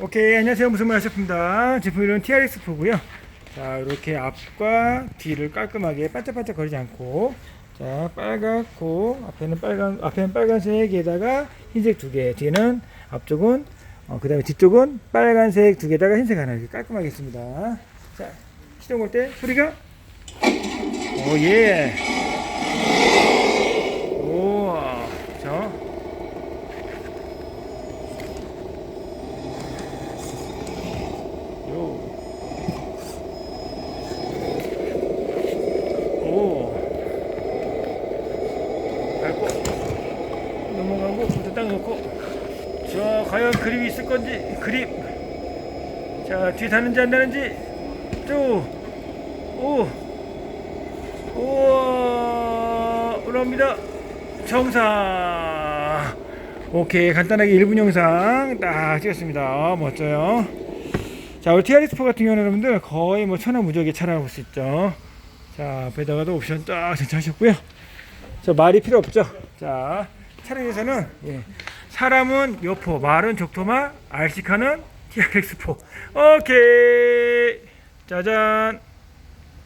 오케이 안녕하세요. 무슨 말 하셨습니다? 제품 이름 TRX4고요. 자 이렇게 앞과 뒤를 깔끔하게 반짝반짝 거리지 않고 자 빨갛고 앞에는 빨간 앞에는 빨간색에다가 흰색 두개 뒤에는 앞쪽은 어, 그 다음에 뒤쪽은 빨간색 두 개다가 흰색 하나 이렇게 깔끔하게 했습니다. 자 시동 걸 때 소리가? 오예 오자 요. 오. 밟고 넘어가고 또딱 놓고. 자, 과연 그립이 있을 건지 그립. 자, 뒤에 닿는지 안 닿는지. 쭉. 오. 우와. 올라옵니다. 정상. 오케이 간단하게 1분 영상 딱 찍었습니다 아, 멋져요 자 우리 TRS4 같은 경우는 여러분들 거의 뭐 천하무적의 차라고 볼수 있죠 자 배다가도 옵션 딱 전차하셨고요 자 말이 필요 없죠 자 차량에서는 예, 사람은 여포 말은 적토마 RC카는 TRX4 오케이. 짜잔